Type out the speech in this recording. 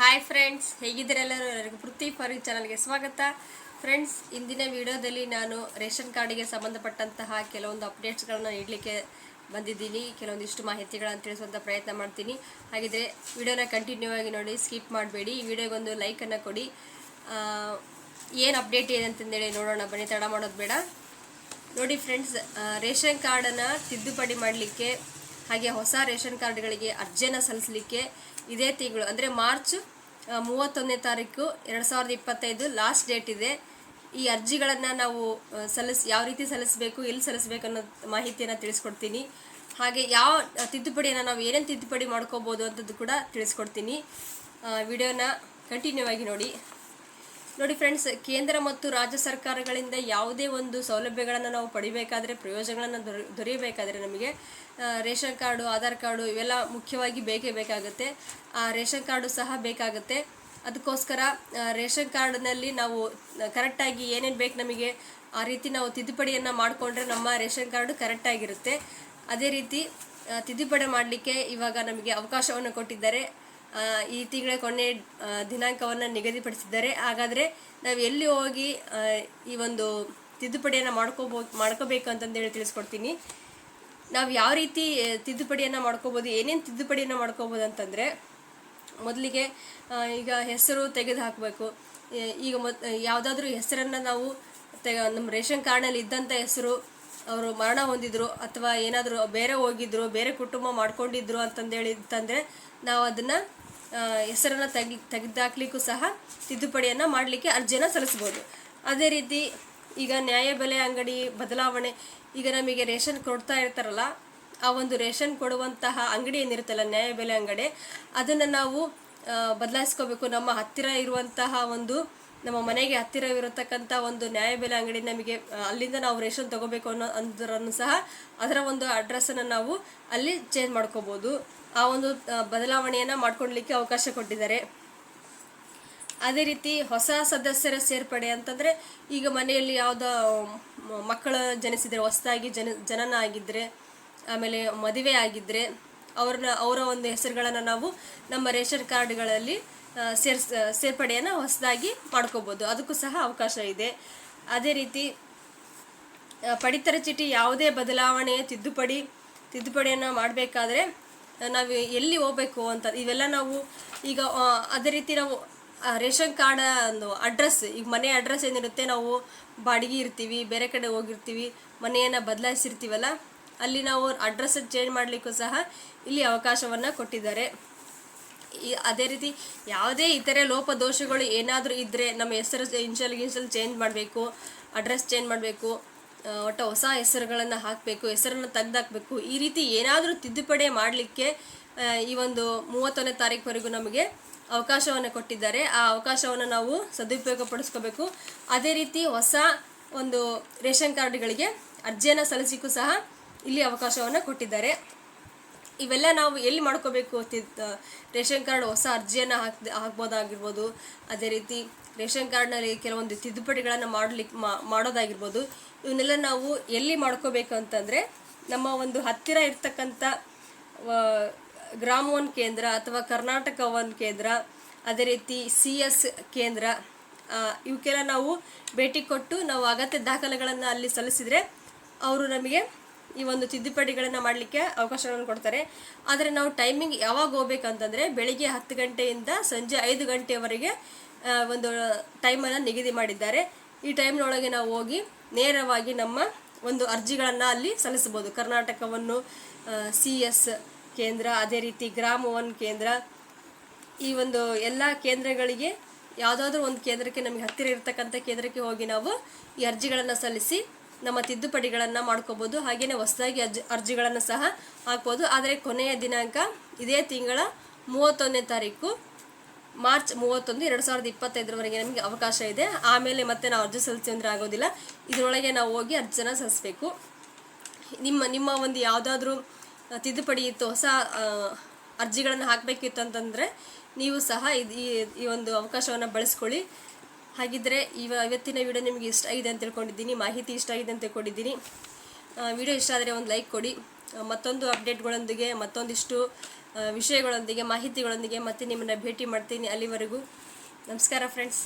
Hi friends ಹೇಗಿದ್ದೀರೆಲ್ಲರೂ ಎಲ್ಲರಿಗೂ ಪೃಥ್ವಿ ಫಾರಿ ಚಾನಲ್ಗೆ ಸ್ವಾಗತ. ಫ್ರೆಂಡ್ಸ್ ಇಂದಿನ ವಿಡಿಯೋದಲ್ಲಿ ನಾನು ರೇಷನ್ ಕಾರ್ಡಿಗೆ ಸಂಬಂಧಪಟ್ಟಂತಹ ಕೆಲವೊಂದು ಅಪ್ಡೇಟ್ಸ್ಗಳನ್ನ ನೀಡಲಿಕ್ಕೆ ಬಂದಿದ್ದೀನಿ. ಕೆಲವೊಂದಿಷ್ಟು ಮಾಹಿತಿಗಳನ್ನು ತಿಳಿಸುವಂಥ ಪ್ರಯತ್ನ ಮಾಡ್ತೀನಿ. ಹಾಗಿದ್ರೆ ವಿಡಿಯೋನ ಕಂಟಿನ್ಯೂ ಆಗಿ ನೋಡಿ ಸ್ಕಿಪ್ ಮಾಡಬೇಡಿ. ಈ ವಿಡಿಯೋಗೊಂದು ಲೈಕನ್ನು ಕೊಡಿ. ಏನು ಅಪ್ಡೇಟ್ ಇದೆ ಅಂತಂದೇಳಿ ನೋಡೋಣ. ಬನ್ನಿ, ತಡ ಮಾಡೋದು ಬೇಡ. ನೋಡಿ ಫ್ರೆಂಡ್ಸ್ ರೇಷನ್ ಕಾರ್ಡನ್ನು ತಿದ್ದುಪಡಿ ಮಾಡಲಿಕ್ಕೆ ಹಾಗೆ ಹೊಸ ರೇಷನ್ ಕಾರ್ಡ್ಗಳಿಗೆ ಅರ್ಜಿಯನ್ನು ಸಲ್ಲಿಸಲಿಕ್ಕೆ ಇದೇ ತಿಂಗಳು, ಅಂದರೆ ಮಾರ್ಚ್ ಮೂವತ್ತೊಂದನೇ ತಾರೀಕು ಎರಡು ಸಾವಿರದ ಇಪ್ಪತ್ತೈದು ಲಾಸ್ಟ್ ಡೇಟ್ ಇದೆ. ಈ ಅರ್ಜಿಗಳನ್ನು ನಾವು ಸಲ್ಲಿಸ್, ಯಾವ ರೀತಿ ಸಲ್ಲಿಸಬೇಕು, ಎಲ್ಲಿ ಸಲ್ಲಿಸಬೇಕು ಅನ್ನೋ ಮಾಹಿತಿಯನ್ನು ತಿಳಿಸ್ಕೊಡ್ತೀನಿ. ಹಾಗೆ ಯಾವ ತಿದ್ದುಪಡಿಯನ್ನು ನಾವು ಏನೇನು ತಿದ್ದುಪಡಿ ಮಾಡ್ಕೋಬೋದು ಅಂತದ್ದು ಕೂಡ ತಿಳಿಸ್ಕೊಡ್ತೀನಿ. ವಿಡಿಯೋನ ಕಂಟಿನ್ಯೂ ಆಗಿ ನೋಡಿ. ನೋಡಿ ಫ್ರೆಂಡ್ಸ್ ಕೇಂದ್ರ ಮತ್ತು ರಾಜ್ಯ ಸರ್ಕಾರಗಳಿಂದ ಯಾವುದೇ ಒಂದು ಸೌಲಭ್ಯಗಳನ್ನು ನಾವು ಪಡಿಬೇಕಾದ್ರೆ, ಪ್ರಯೋಜನಗಳನ್ನು ದೊರೆ, ದೊರೆಯಬೇಕಾದ್ರೆ ನಮಗೆ ರೇಷನ್ ಕಾರ್ಡು, ಆಧಾರ್ ಕಾರ್ಡು ಇವೆಲ್ಲ ಮುಖ್ಯವಾಗಿ ಬೇಕೇ ಬೇಕಾಗುತ್ತೆ. ಆ, ರೇಷನ್ ಕಾರ್ಡು ಸಹ ಬೇಕಾಗುತ್ತೆ. ಅದಕ್ಕೋಸ್ಕರ ರೇಷನ್ ಕಾರ್ಡ್ನಲ್ಲಿ ನಾವು ಕರೆಕ್ಟಾಗಿ ಏನೇನು ಬೇಕು ನಮಗೆ, ಆ ರೀತಿ ನಾವು ತಿದ್ದುಪಡಿಯನ್ನು ಮಾಡಿಕೊಂಡ್ರೆ ನಮ್ಮ ರೇಷನ್ ಕಾರ್ಡು ಕರೆಕ್ಟಾಗಿರುತ್ತೆ. ಅದೇ ರೀತಿ ತಿದ್ದುಪಡಿ ಮಾಡಲಿಕ್ಕೆ ಇವಾಗ ನಮಗೆ ಅವಕಾಶವನ್ನು ಕೊಟ್ಟಿದ್ದಾರೆ. ಈ ತಿಂಗಳ ಕೊನೆ ದಿನಾಂಕವನ್ನು ನಿಗದಿಪಡಿಸಿದ್ದಾರೆ. ಹಾಗಾದರೆ ನಾವು ಎಲ್ಲಿ ಹೋಗಿ ಈ ಒಂದು ತಿದ್ದುಪಡಿಯನ್ನು ಮಾಡ್ಕೋಬೋ, ಮಾಡ್ಕೋಬೇಕು ಅಂತಂದೇಳಿ ತಿಳಿಸ್ಕೊಡ್ತೀನಿ. ನಾವು ಯಾವ ರೀತಿ ತಿದ್ದುಪಡಿಯನ್ನು ಮಾಡ್ಕೋಬೋದು, ಏನೇನು ತಿದ್ದುಪಡಿಯನ್ನು ಮಾಡ್ಕೋಬೋದು ಅಂತಂದರೆ, ಮೊದಲಿಗೆ ಈಗ ಹೆಸರು ತೆಗೆದು ಹಾಕಬೇಕು. ಈಗ ಮೊದ್ ಯಾವುದಾದ್ರೂ ಹೆಸರನ್ನು ನಾವು ತೆಗ ನಮ್ಮ ರೇಷನ್ ಕಾರ್ಡ್ನಲ್ಲಿ ಇದ್ದಂಥ ಹೆಸರು, ಅವರು ಮರಣ ಹೊಂದಿದ್ರು, ಅಥವಾ ಏನಾದರೂ ಬೇರೆ ಹೋಗಿದ್ರು, ಬೇರೆ ಕುಟುಂಬ ಮಾಡ್ಕೊಂಡಿದ್ರು ಅಂತಂದೇಳಿ ಅಂತಂದರೆ ನಾವು ಅದನ್ನು ಹೆಸರನ್ನು ತೆಗಿ, ತೆಗೆದಾಕ್ಲಿಕ್ಕೂ ಸಹ ತಿದ್ದುಪಡಿಯನ್ನು ಮಾಡಲಿಕ್ಕೆ ಅರ್ಜಿಯನ್ನು ಸಲ್ಲಿಸ್ಬೋದು. ಅದೇ ರೀತಿ ಈಗ ನ್ಯಾಯಬೆಲೆ ಅಂಗಡಿ ಬದಲಾವಣೆ, ಈಗ ನಮಗೆ ರೇಷನ್ ಕೊಡ್ತಾ ಇರ್ತಾರಲ್ಲ, ಆ ಒಂದು ರೇಷನ್ ಕೊಡುವಂತಹ ಅಂಗಡಿ ಏನಿರುತ್ತಲ್ಲ ನ್ಯಾಯಬೆಲೆ ಅಂಗಡಿ, ಅದನ್ನು ನಾವು ಬದಲಾಯಿಸ್ಕೋಬೇಕು. ನಮ್ಮ ಹತ್ತಿರ ಇರುವಂತಹ ಒಂದು, ನಮ್ಮ ಮನೆಗೆ ಹತ್ತಿರವಿರತಕ್ಕಂಥ ಒಂದು ನ್ಯಾಯಬೆಲೆ ಅಂಗಡಿ ನಮಗೆ ಅಲ್ಲಿಂದ ನಾವು ರೇಷನ್ ತಗೋಬೇಕು ಅನ್ನೋ ಅಂದ್ರನ್ನು ಸಹ ಅದರ ಒಂದು ಅಡ್ರೆಸ್ಸನ್ನು ನಾವು ಅಲ್ಲಿ ಚೇಂಜ್ ಮಾಡ್ಕೋಬೋದು. ಆ ಒಂದು ಬದಲಾವಣೆಯನ್ನು ಮಾಡ್ಕೊಳ್ಲಿಕ್ಕೆ ಅವಕಾಶ ಕೊಟ್ಟಿದ್ದಾರೆ. ಅದೇ ರೀತಿ ಹೊಸ ಸದಸ್ಯರ ಸೇರ್ಪಡೆ ಅಂತಂದರೆ, ಈಗ ಮನೆಯಲ್ಲಿ ಯಾವುದೋ ಮಕ್ಕಳ ಜನಿಸಿದರೆ ಹೊಸದಾಗಿ ಜನ ಜನನ ಆಗಿದ್ದರೆ ಆಮೇಲೆ ಮದುವೆ ಆಗಿದ್ದರೆ ಅವ್ರನ್ನ, ಅವರ ಒಂದು ಹೆಸರುಗಳನ್ನು ನಾವು ನಮ್ಮ ರೇಷನ್ ಕಾರ್ಡ್ಗಳಲ್ಲಿ ಸೇರ್ಸ್, ಸೇರ್ಪಡೆಯನ್ನು ಹೊಸದಾಗಿ ಮಾಡ್ಕೋಬೋದು. ಅದಕ್ಕೂ ಸಹ ಅವಕಾಶ ಇದೆ. ಅದೇ ರೀತಿ ಪಡಿತರ ಚೀಟಿ ಯಾವುದೇ ಬದಲಾವಣೆ ತಿದ್ದುಪಡಿ, ತಿದ್ದುಪಡಿಯನ್ನು ಮಾಡಬೇಕಾದ್ರೆ ನಾವು ಎಲ್ಲಿ ಹೋಗ್ಬೇಕು ಅಂತ, ಇವೆಲ್ಲ ನಾವು ಈಗ ಅದೇ ರೀತಿ ನಾವು ರೇಷನ್ ಕಾರ್ಡ್ ಒಂದು ಅಡ್ರೆಸ್, ಈಗ ಮನೆ ಅಡ್ರೆಸ್ ಏನಿರುತ್ತೆ, ನಾವು ಬಾಡಿಗೆ ಇರ್ತೀವಿ, ಬೇರೆ ಕಡೆ ಹೋಗಿರ್ತೀವಿ, ಮನೆಯನ್ನು ಬದಲಾಯಿಸಿರ್ತೀವಲ್ಲ, ಅಲ್ಲಿ ನಾವು ಅಡ್ರೆಸ್ ಚೇಂಜ್ ಮಾಡಲಿಕ್ಕೂ ಸಹ ಇಲ್ಲಿ ಅವಕಾಶವನ್ನು ಕೊಟ್ಟಿದ್ದಾರೆ. ಈ, ಅದೇ ರೀತಿ ಯಾವುದೇ ಇತರೆ ಲೋಪದೋಷಗಳು ಏನಾದರೂ ಇದ್ದರೆ ನಮ್ಮ ಹೆಸರು ಇನ್ಸಲ್ ಗಿನ್ಸಲ್ ಚೇಂಜ್ ಮಾಡಬೇಕು, ಅಡ್ರೆಸ್ ಚೇಂಜ್ ಮಾಡಬೇಕು ಒಟ್ಟು ಹೊಸ ಹೆಸರುಗಳನ್ನು ಹಾಕಬೇಕು, ಹೆಸರನ್ನು ತೆಗ್ದಾಕಬೇಕು, ಈ ರೀತಿ ಏನಾದರೂ ತಿದ್ದುಪಡಿ ಮಾಡಲಿಕ್ಕೆ ಈ ಒಂದು ಮೂವತ್ತೊಂದನೇ ತಾರೀಕುವರೆಗೂ ನಮಗೆ ಅವಕಾಶವನ್ನು ಕೊಟ್ಟಿದ್ದಾರೆ. ಆ ಅವಕಾಶವನ್ನು ನಾವು ಸದುಪಯೋಗಪಡಿಸ್ಕೋಬೇಕು. ಅದೇ ರೀತಿ ಹೊಸ ಒಂದು ರೇಷನ್ ಕಾರ್ಡ್ಗಳಿಗೆ ಅರ್ಜಿಯನ್ನು ಸಲ್ಲಿಸಿಕ್ಕೂ ಸಹ ಇಲ್ಲಿ ಅವಕಾಶವನ್ನು ಕೊಟ್ಟಿದ್ದಾರೆ. ಇವೆಲ್ಲ ನಾವು ಎಲ್ಲಿ ಮಾಡ್ಕೋಬೇಕು? ರೇಷನ್ ಕಾರ್ಡ್ ಹೊಸ ಅರ್ಜಿಯನ್ನು ಹಾಕ್ ಹಾಕ್ಬೋದಾಗಿರ್ಬೋದು. ಅದೇ ರೀತಿ ರೇಷನ್ ಕಾರ್ಡ್ನಲ್ಲಿ ಕೆಲವೊಂದು ತಿದ್ದುಪಡಿಗಳನ್ನು ಮಾಡಲಿಕ್ಕೆ ಮಾಡೋದಾಗಿರ್ಬೋದು. ಇವನ್ನೆಲ್ಲ ನಾವು ಎಲ್ಲಿ ಮಾಡ್ಕೋಬೇಕು ಅಂತಂದರೆ ನಮ್ಮ ಒಂದು ಹತ್ತಿರ ಇರ್ತಕ್ಕಂಥ ಗ್ರಾಮ ಒನ್ ಕೇಂದ್ರ ಅಥವಾ ಕರ್ನಾಟಕ ಒನ್ ಕೇಂದ್ರ ಅದೇ ರೀತಿ ಸಿ ಎಸ್ ಕೇಂದ್ರ ಇವಕ್ಕೆಲ್ಲ ನಾವು ಭೇಟಿ ಕೊಟ್ಟು ನಾವು ಅಗತ್ಯ ದಾಖಲೆಗಳನ್ನು ಅಲ್ಲಿ ಸಲ್ಲಿಸಿದರೆ ಅವರು ನಮಗೆ ಈ ಒಂದು ತಿದ್ದುಪಡಿಗಳನ್ನು ಮಾಡಲಿಕ್ಕೆ ಅವಕಾಶಗಳನ್ನು ಕೊಡ್ತಾರೆ. ಆದರೆ ನಾವು ಟೈಮಿಂಗ್ ಯಾವಾಗ ಹೋಗ್ಬೇಕಂತಂದರೆ ಬೆಳಿಗ್ಗೆ ಹತ್ತು ಗಂಟೆಯಿಂದ ಸಂಜೆ ಐದು ಗಂಟೆಯವರೆಗೆ ಆ, ಒಂದು ಟೈಮನ್ನು ನಿಗದಿ ಮಾಡಿದ್ದಾರೆ. ಈ ಟೈಮ್ನೊಳಗೆ ನಾವು ಹೋಗಿ ನೇರವಾಗಿ ನಮ್ಮ ಒಂದು ಅರ್ಜಿಗಳನ್ನು ಅಲ್ಲಿ ಸಲ್ಲಿಸ್ಬೋದು ಕರ್ನಾಟಕವನ್ನು ಸಿ ಎಸ್ ಕೇಂದ್ರ, ಅದೇ ರೀತಿ ಗ್ರಾಮ ಒನ್ ಕೇಂದ್ರ, ಈ ಒಂದು ಎಲ್ಲ ಕೇಂದ್ರಗಳಿಗೆ ಯಾವುದಾದ್ರೂ ಒಂದು ಕೇಂದ್ರಕ್ಕೆ ನಮಗೆ ಹತ್ತಿರ ಇರತಕ್ಕಂಥ ಕೇಂದ್ರಕ್ಕೆ ಹೋಗಿ ನಾವು ಈ ಅರ್ಜಿಗಳನ್ನು ಸಲ್ಲಿಸಿ ನಮ್ಮ ತಿದ್ದುಪಡಿಗಳನ್ನು ಮಾಡ್ಕೋಬೋದು. ಹಾಗೆಯೇ ಹೊಸದಾಗಿ ಅರ್ಜಿ, ಅರ್ಜಿಗಳನ್ನು ಸಹ ಹಾಕ್ಬೋದು. ಆದರೆ ಕೊನೆಯ ದಿನಾಂಕ ಇದೇ ತಿಂಗಳ ಮೂವತ್ತೊಂದನೇ ತಾರೀಕು. ಮಾರ್ಚ್ ಮೂವತ್ತೊಂದು ಎರಡು ಸಾವಿರದ ಇಪ್ಪತ್ತೈದರವರೆಗೆ ನಮಗೆ ಅವಕಾಶ ಇದೆ. ಆಮೇಲೆ ಮತ್ತೆ ನಾವು ಅರ್ಜಿ ಸಲ್ಲಿಸಿ ಅಂದರೆ ಆಗೋದಿಲ್ಲ. ಇದರೊಳಗೆ ನಾವು ಹೋಗಿ ಅರ್ಜಿನ ಸಲ್ಲಿಸಬೇಕು. ನಿಮ್ಮ ನಿಮ್ಮ ಒಂದು ಯಾವುದಾದ್ರೂ ತಿದ್ದುಪಡಿ ಇತ್ತು, ಹೊಸ ಅರ್ಜಿಗಳನ್ನು ಹಾಕಬೇಕಿತ್ತು ಅಂತಂದರೆ ನೀವು ಸಹ ಇದು ಈ ಒಂದು ಅವಕಾಶವನ್ನು ಬಳಸ್ಕೊಳ್ಳಿ. ಹಾಗಿದ್ದರೆ ಇವ, ಇವತ್ತಿನ ವಿಡಿಯೋ ನಿಮಗೆ ಇಷ್ಟ ಆಗಿದೆ ಅಂತ ತಿಳ್ಕೊಂಡಿದ್ದೀನಿ. ಮಾಹಿತಿ ಇಷ್ಟ ಆಗಿದೆ ಅಂತ ತಿಳ್ಕೊಂಡಿದ್ದೀನಿ. ವಿಡಿಯೋ ಇಷ್ಟ ಆದರೆ ಒಂದು ಲೈಕ್ ಕೊಡಿ. ಮತ್ತೊಂದು ಅಪ್ಡೇಟ್ಗಳೊಂದಿಗೆ, ಮತ್ತೊಂದಿಷ್ಟು ವಿಷಯಗಳೊಂದಿಗೆ, ಮಾಹಿತಿಗಳೊಂದಿಗೆ ಮತ್ತೆ ನಿಮ್ಮನ್ನು ಭೇಟಿ ಮಾಡ್ತೀನಿ ಅಲ್ಲಿವರೆಗೂ. ನಮಸ್ಕಾರ ಫ್ರೆಂಡ್ಸ್